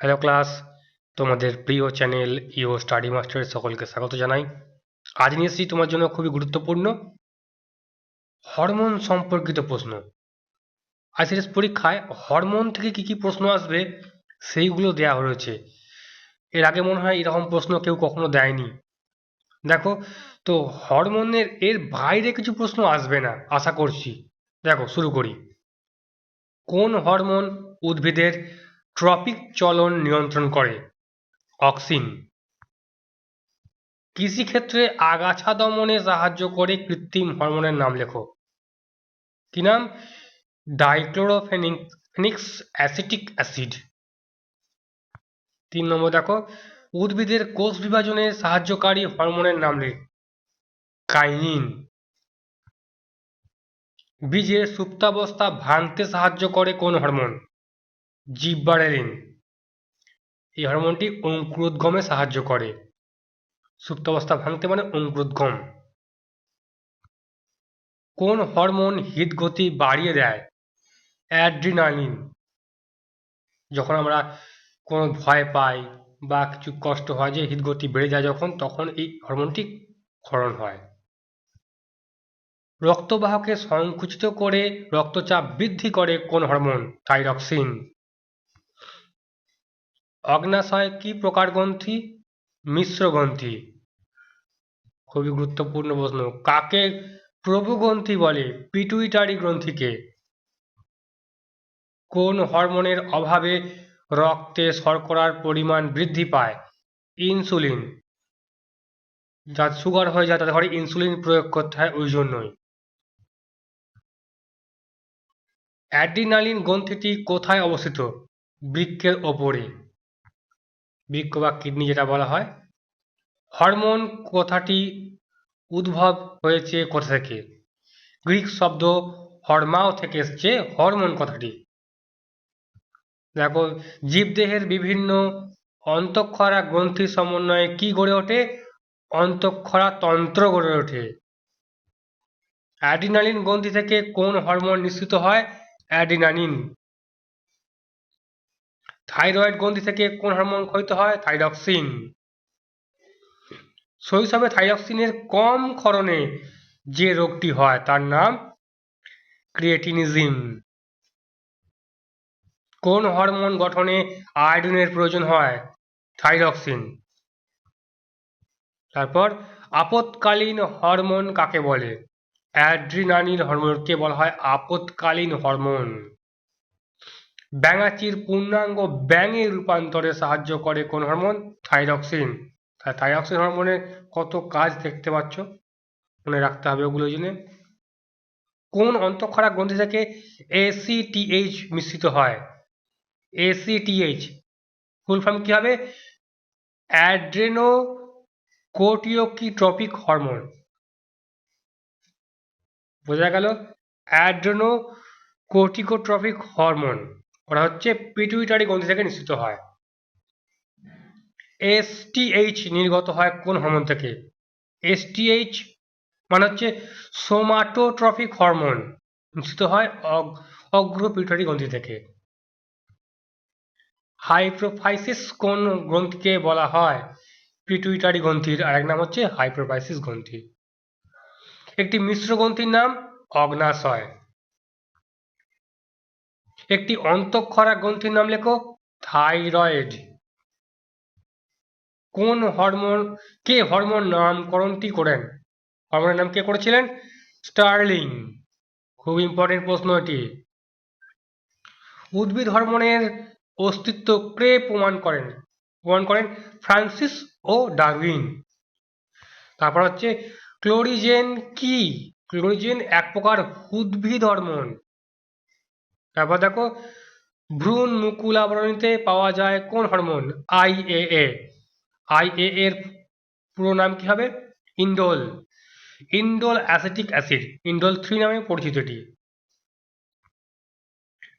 Hello class তোমাদের প্রিয় channel ইও স্টাডি মাস্টারের সকলকে স্বাগত জানাই। আজ নিয়ে এসেছি তোমার জন্য খুবই গুরুত্বপূর্ণ হরমোন সম্পর্কিত প্রশ্ন। আইসিএস পরীক্ষায় হরমোন থেকে কি কি প্রশ্ন আসবে সেইগুলো দেওয়া হয়েছে। এর আগে মনে হয় এরকম প্রশ্ন কেউ কখনো দেয়নি। দেখো, তো হরমোনের এর বাইরে কিছু প্রশ্ন আসবে না, আশা করছি। দেখো, শুরু করি। কোন হরমোন উদ্ভিদের ট্রপিক চলন নিয়ন্ত্রণ করে। অক্সিন। কৃষিক্ষেত্রে আগাছা দমনে সাহায্য করে কৃত্রিম হরমোনের নাম লেখো। কি নাম? Dichlorophenoxy acetic acid. তিন নম্বর দেখো, উদ্ভিদের কোষ বিভাজনে সাহায্যকারী হরমোনের নাম লেখ কাইনিন। বীজের সুপ্তাবস্থা ভাঙতে সাহায্য করে কোন হরমোন? জিব্বারেলিন এই হরমোনটি অঙ্কুরোদ্গমে সাহায্য করে। সুপ্তাবস্থা ভাঙতে মানে অঙ্কুরোদ্গম। কোন হরমোন হৃদগতি বাড়িয়ে দেয়? অ্যাড্রিনালিন। যখন আমরা কোনো ভয় পাই বা কিছু কষ্ট হয় যে হৃদগতি বেড়ে যায় যখন, তখন এই হরমোনটি ক্ষরণ হয়। রক্তবাহকে সংকুচিত করে রক্তচাপ বৃদ্ধি করে কোন হরমোন? থাইরক্সিন। অগ্নাশয় কি প্রকার গ্রন্থি? মিশ্র গ্রন্থি। খুবই গুরুত্বপূর্ণ প্রশ্ন। কাকে প্রভু গ্রন্থি বলে? পিটুইটারি গ্রন্থিকে। কোন হরমোনের অভাবে রক্তে শর্করার পরিমাণ বৃদ্ধি পায়? ইনসুলিন। যা সুগার হয়ে যায় তাদের ঘরে ইনসুলিন প্রয়োগ করতে হয় ওই জন্যই। অ্যাড্রিনালিন গ্রন্থিটি কোথায় অবস্থিত? বৃক্ষের ওপরে। বৃক্ক বা কিডনি যেটা বলা হয়, হরমোন কথাটি উদ্ভব হয়েছে কোথা থেকে? গ্রিক শব্দ হরমাও থেকে এসছে হরমোন কথাটি। দেখো, জীবদেহের বিভিন্ন অন্তঃক্ষরা গ্রন্থির সমন্বয়ে কি গড়ে ওঠে? অন্তঃক্ষরা তন্ত্র গড়ে ওঠে। অ্যাডিনালিন গ্রন্থি থেকে কোন হরমোন নিঃসৃত হয়? অ্যাডিনানিন থাইরয়েড গ্রন্থি থেকে কোন হরমোন ক্ষয়িত হয়? থাইরক্সিন। শৈশবে থাইরক্সিনের কম ক্ষরণে যে রোগটি হয়, তার নাম ক্রিয়েটিনিজম কোন হরমোন গঠনে আয়োডিনের প্রয়োজন হয়? থাইরক্সিন। তারপর, আপৎকালীন হরমোন কাকে বলে? অ্যাড্রিনালিন হরমোনকে বলা হয় আপৎকালীন হরমোন। ব্যাঙাচির পূর্ণাঙ্গ ব্যাঙে রূপান্তরে সাহায্য করে কোন হরমোন? থাইরক্সিন থাইরক্সিন হরমোনের কত কাজ দেখতে পাচ্ছ? মনে রাখতে হবে ওগুলো জন্য কোন অন্তঃক্ষরা গ্রন্থি থেকে এসিটিএইচ মিশ্রিত হয়? এসিটিএইচ ফুল ফর্ম কি হবে? Adrenocorticotropic hormone. বোঝা গেল? Adrenocorticotropic hormone. ওরা হচ্ছে পিটুইটারি গ্রন্থি থেকে নিঃসৃত হয়? এসটিএইচ নির্গত হয় কোন হরমোন থেকে? এসটিএইচ মানে হচ্ছে সোমাটোট্রপিক হরমোন নিঃসৃত হয় অগ্র অগ্রপিটুইটারি গ্রন্থি থেকে? হাইপ্রোফাইসিস কোন গ্রন্থিকে বলা হয়? পিটুইটারি গ্রন্থির আরেক নাম হচ্ছে হাইপ্রোফাইসিস গ্রন্থি। একটি মিশ্র গ্রন্থির নাম অগ্নাশয়। একটি অন্তঃক্ষরা গ্রন্থির নাম লেখো, থাইরয়েড। কোন হরমোন, কে হরমোন নামকরণটি করেন? হরমোনের নাম কে করেছিলেন? স্টার্লিং। খুব ইম্পর্টেন্ট প্রশ্ন এটি। উদ্ভিদ হরমোনের অস্তিত্ব কে প্রমাণ করেন? প্রমাণ করেন ফ্রান্সিস ও ডারউইন। তারপর হচ্ছে ক্লোরিজেন কি? ক্লোরিজেন এক প্রকার উদ্ভিদ হরমোন। তারপর দেখো ভ্রূণ মুকুল আবরণীতে পাওয়া যায় কোন হরমোন আইএএ আইএ এর পুরো নাম কি হবে? Indole. Indole acetic acid. Indole three নামে পরিচিত এটি।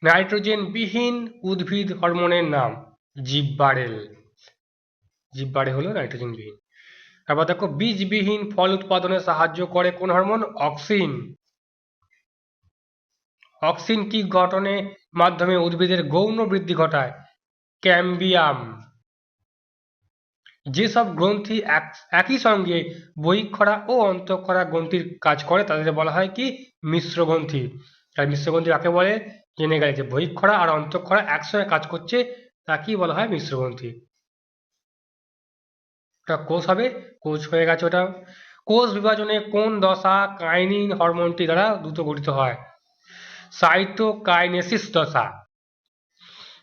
নাইট্রোজেন বিহীন উদ্ভিদ হরমোনের নাম, জিব্বারেল। জিব্বারে হলো নাইট্রোজেন বিহীন। তারপর দেখো, বীজবিহীন ফল উৎপাদনে সাহায্য করে কোন হরমোন? অক্সিন। অক্সিন কি গঠনে মাধ্যমে উদ্ভিদের গৌণ বৃদ্ধি ঘটায়? ক্যাম্বিয়াম। যেসব গ্রন্থি এক- একই সঙ্গে বহিক্ষরা ও অন্তঃক্ষরা গ্রন্থির কাজ করে তাদের বলা হয় কি? মিশ্র গ্রন্থি। আর মিশ্র গ্রন্থি কাকে বলে? জেনে গেলে যে বহিক্ষরা আর অন্তঃক্ষরা একসঙ্গে কাজ করছে, তাকেই বলা হয় মিশ্র গ্রন্থি। ওটা কোষ হবে, কোষ হয়ে গেছে ওটা। কোষ বিভাজনে কোন দশা কাইনিন হরমোনটি দ্বারা দ্রুত গঠিত হয়? সাইটোকাইনেসিস দশা।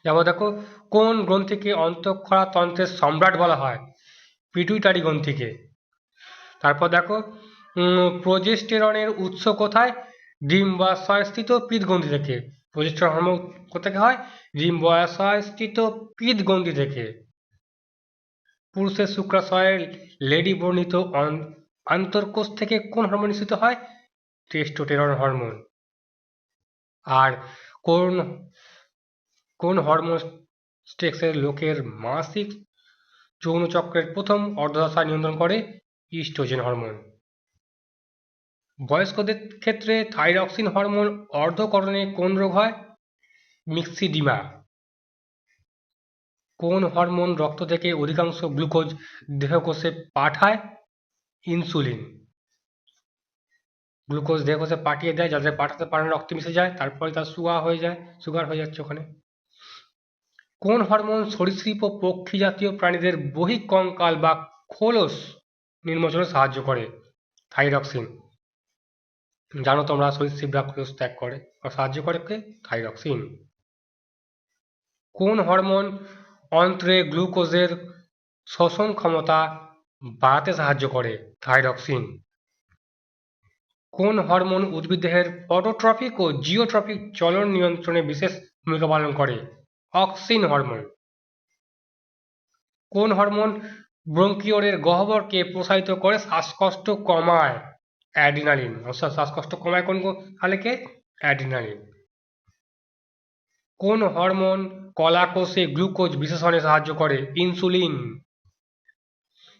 যেমন দেখো, কোন গ্রন্থিকে অন্তঃক্ষরা তন্ত্রের সম্রাট বলা হয়? পিটুইটারি গ্রন্থিকে। তারপর দেখো প্রোজেস্টেরনের উৎস কোথায়? ডিম্বাশয়স্থিত পিত্তগ্রন্থি থেকে। প্রোজেস্টেরন হরমোন কোথেকে হয়? ডিম্বাশয়স্থিত পিত্তগ্রন্থি থেকে। পুরুষের শুক্রাশয়ের লেডি বর্ণিত অন- আন্তঃকোষ থেকে কোন হরমোন নিঃসৃত হয়? টেস্টোটেরন হরমোন। আর কোন কোন হরমোন স্টেক্সের লোকের মাসিক যৌনচক্রের প্রথম অর্ধদশা নিয়ন্ত্রণ করে ইস্ট্রোজেন হরমোন? বয়স্কদের ক্ষেত্রে থাইরক্সিন হরমোন অর্ধকরণে কোন রোগ হয়? মিক্সিডিমা। কোন হরমোন রক্ত থেকে অধিকাংশ গ্লুকোজ দেহকোষে পাঠায়? ইনসুলিন। গ্লুকোজ দেহকোষে পাঠিয়ে দেয়, যাতে পাঠাতে পারে রক্তে মিশে যায় তারপরে তার সুগার হয়ে যায় সুগার হয়ে যাচ্ছে ওখানে। কোন হরমোন সরীসৃপ ও পক্ষী জাতীয় প্রাণীদের বহিঃকঙ্কাল বা খোলস নির্মোচনে সাহায্য করে? থাইরক্সিন জানো তোমরা সরীসৃপরা খোলস ত্যাগ করে আর সাহায্য করে কে? থাইরক্সিন কোন হরমোন অন্ত্রে গ্লুকোজের শোষণ ক্ষমতা বাড়াতে সাহায্য করে? থাইরক্সিন কোন হরমোন উদ্ভিদের ফটোট্রফিক ও জিওট্রফিক চলন নিয়ন্ত্রণে বিশেষ ভূমিকা পালন করে? Auxin hormone. কোন হরমোন ব্রঙ্কিওলের গহ্বরকে প্রসারিত করে শ্বাসকষ্ট কমায়? অ্যাড্রিনালিন। অর্থাৎ শ্বাসকষ্ট কমায় কোন তাহলে অ্যাড্রিনালিন। কোন হরমোন কলাকোষে গ্লুকোজ বিশেষণে সাহায্য করে? ইনসুলিন।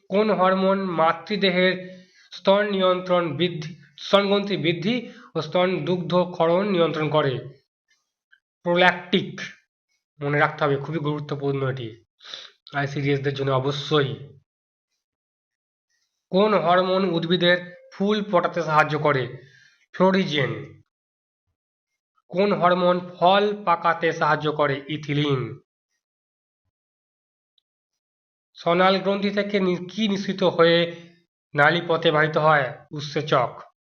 কোন হরমোন মাতৃদেহের স্তন নিয়ন্ত্রণ বৃদ্ধি স্তনগ্রন্থি বৃদ্ধি ও স্তন দুগ্ধ ক্ষরণ নিয়ন্ত্রণ করে। প্রোল্যাকটিক মনে রাখতে হবে, খুবই গুরুত্বপূর্ণ এটি। আইসিডিএসদের জন্য অবশ্যই। কোন হরমোন উদ্ভিদের ফুল ফোটাতে সাহায্য করে? ফ্লোরিজেন কোন হরমোন ফল পাকাতে সাহায্য করে? ইথিলিন সনাল গ্রন্থি থেকে কি নিঃসৃত হয়ে নালী পথে বাহিত হয়? উৎসেচক।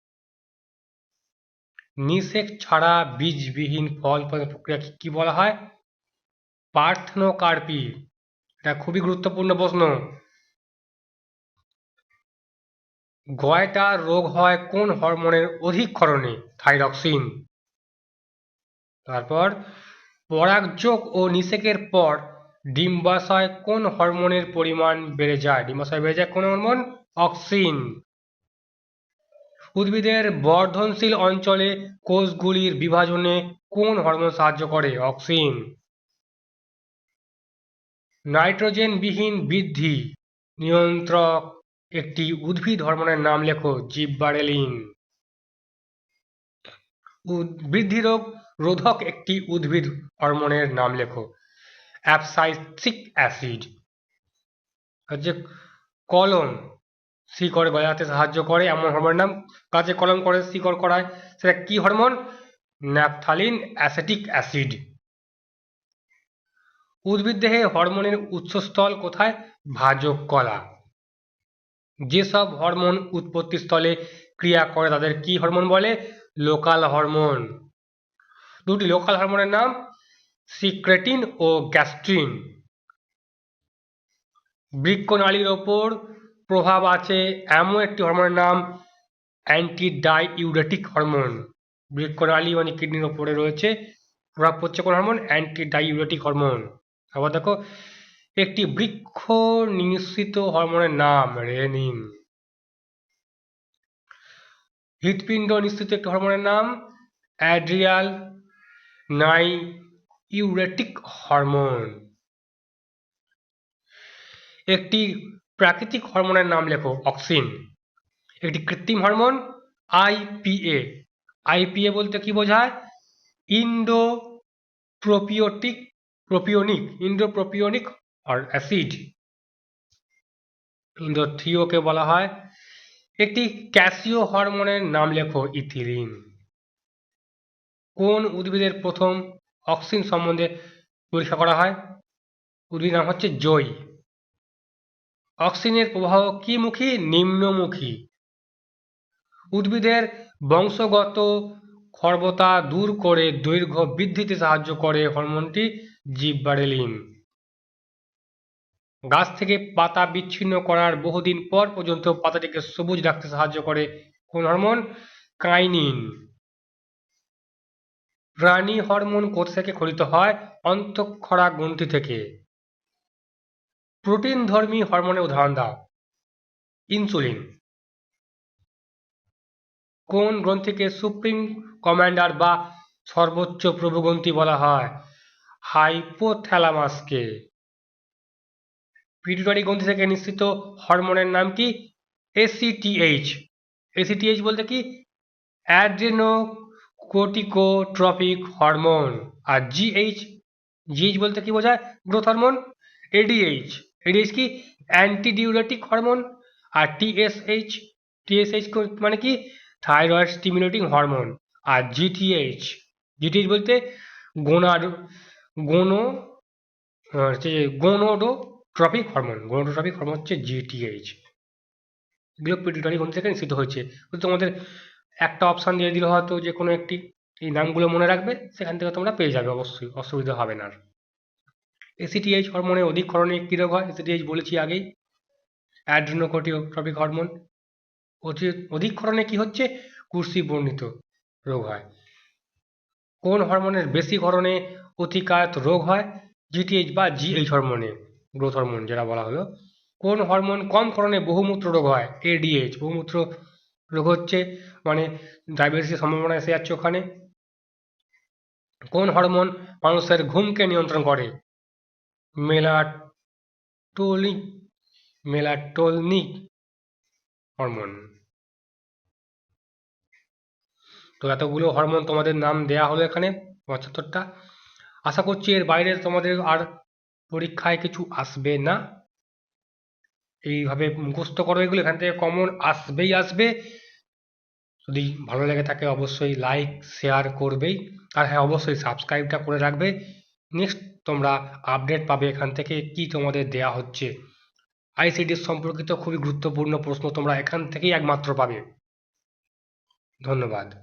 নিষেক ছাড়া বীজবিহীন ফল উৎপাদন প্রক্রিয়াকে কি বলা হয়? পার্থনোকার্পি। এটা খুবই গুরুত্বপূর্ণ প্রশ্ন। গয়টা রোগ হয় কোন হরমোনের অধিক ক্ষরণে থাইরক্সিন। তারপর, পরাগযোগ ও নিষেকের পর ডিম্বাশয় কোন হরমোনের পরিমাণ বেড়ে যায়? ডিম্বাশয় বেড়ে যায় কোন হরমোন? অক্সিন। উদ্ভিদের বর্ধনশীল অঞ্চলে কোষগুলির বিভাজনে কোন হরমোন সাহায্য করে? অক্সিন। নাইট্রোজেনবিহীন বৃদ্ধি নিয়ন্ত্রক একটি উদ্ভিদ হরমোনের নাম লেখো, জিব্বারেলিন। বৃদ্ধি রোগ রোধক একটি উদ্ভিদ হরমোনের নাম লেখো, অ্যাপসাইসিক অ্যাসিড। হচ্ছে কলম। শিকড় গজাতে সাহায্য করে, এমন হরমোনের নাম কাজে কলম করে শিকড় করায়। সেটা কি হরমোন ন্যাপথালিন অ্যাসেটিক অ্যাসিড। উদ্ভিদ দেহে হরমোনের উৎসস্থল কোথায়? ভাজক কলা। যেসব হরমোন উৎপত্তি স্থলে ক্রিয়া করে, তাদের কি হরমোন বলে? লোকাল হরমোন দুটি লোকাল হরমোনের নাম সিক্রেটিন ও গ্যাস্ট্রিন। বৃক্কনালীর ওপর প্রভাব আছে এমন একটি হরমোনের নাম অ্যান্টি ডাইউরেটিক হরমোন বৃক্কনালী মানে কিডনির ওপরে রয়েছে। প্রভাব পড়ছে কোন হরমোন অ্যান্টি ডাইউরেটিক হরমোন আবার দেখো, একটি বৃক্ষ নিঃসৃত হরমোনের নাম রেনিন হৃৎপিণ্ড নিঃসৃত একটি হরমোনের নাম অ্যাড্রিয়াল নাই ইউরেটিক হরমোন একটি প্রাকৃতিক হরমোনের নাম লেখো অক্সিন। একটি কৃত্রিম হরমোন আইপিএ আইপিএ বলতে কি বোঝায়? ইন্ডো প্রোপিওটিক প্রোপিওনিক, ইন্ডোপ্রোপিওনিক আর অ্যাসিড। ইন্ডো থ্রিওকে বলা হয়। একটি ক্যাসিও হরমোনের নাম লেখো ইথিলিন। কোন উদ্ভিদের প্রথম অক্সিন সম্বন্ধে পরীক্ষা করা হয়? উদ্ভিদ নাম হচ্ছে জই। অক্সিনের প্রবাহ কি মুখী? নিম্নমুখী। উদ্ভিদের বংশগত খর্বতা দূর করে দৈর্ঘ্য বৃদ্ধিতে সাহায্য করে হরমোনটি জিব্বারেলিন। গাছ থেকে পাতা বিচ্ছিন্ন করার বহুদিন পর পর্যন্ত পাতাটিকে সবুজ রাখতে সাহায্য করে কোন হরমোন? কাইনিন প্রাণী হরমোন কোথা থেকে খরিত হয়? অন্তঃক্ষরা গ্রন্থি থেকে। প্রোটিন ধর্মী হরমোনের উদাহরণ দাও। ইনসুলিন। কোন গ্রন্থিকে সুপ্রিম কমান্ডার বা সর্বোচ্চ প্রভুগ্রন্থি বলা হয়? হাইপোথ্যালামাসকে। পিটুটারি গ্রন্থি থেকে নিঃসৃত হরমোনের নাম কি? এসিটিএইচ। এসিটিএইচ বলতে কি? Adreno corticotropic hormone. আর জিএইচ জিএইচ বলতে কি বোঝায়? Growth hormone? এডিএইচ। এডিএইচ কি অ্যান্টিডিউরেটিক হরমোন আর টিএসএইচ টিএসএইচ মানে কি থাইরয়েড স্টিমুলেটিং হরমোন আর জিটিএইচ জিটিএইচ বলতে গোনাড গোনো হচ্ছে গোনোডোট্রপিক হরমোন গোনোডোট্রপিক হরমোন হচ্ছে জিটিএইচ এগুলো পিটুটারি গ্রন্থি থেকে নিশ্চিত হয়েছে। তোমাদের একটা অপশান দিয়ে দিলে হয়তো যে কোনো একটি এই নামগুলো মনে রাখবে, সেখান থেকে তোমরা পেয়ে যাবে, অবশ্যই, অসুবিধা হবে না আর। এসিটিএইচ হরমোনে অধিক ক্ষরণে কী রোগ হয়? এসিটিএইচ বলেছি আগেই। অ্যাড্রিনোকোটিওট্রপিক হরমোন অধিক ক্ষরণে কি হচ্ছে? কুর্সি বর্ণিত রোগ হয়। কোন হরমোনের বেশি ক্ষরণে অতিকায়ত রোগ হয়? জিটিএইচ বা জিএইচ হরমোনে গ্রোথ হরমোন যেটা বলা হলো। কোন হরমোন কম ক্ষরণে বহুমূত্র রোগ হয়? এডিএইচ বহুমূত্র রোগ হচ্ছে মানে ডায়াবেটিসের সম্ভাবনা এসে যাচ্ছে ওখানে। কোন হরমোন মানুষের ঘুমকে নিয়ন্ত্রণ করে? মেলাটোনিক মেলাটোনিক হরমোন তো এতগুলো হরমোন তোমাদের নাম দেয়া হলো এখানে, পঁচাত্তরটা। আশা করছি এর বাইরে তোমাদের আর পরীক্ষায় কিছু আসবে না। এইভাবে মুখস্থ করো এগুলো, এখান থেকে কমন আসবেই আসবে। যদি ভালো লেগে থাকে অবশ্যই লাইক শেয়ার করবেই। আর হ্যাঁ অবশ্যই সাবস্ক্রাইবটা করে রাখবে। নেক্সট তোমরা আপডেট পাবে এখান থেকে কি তোমাদের দেয়া হচ্ছে। আইসিডি সম্পর্কিত খুবই গুরুত্বপূর্ণ প্রশ্ন তোমরা এখান থেকেই একমাত্র পাবে। ধন্যবাদ।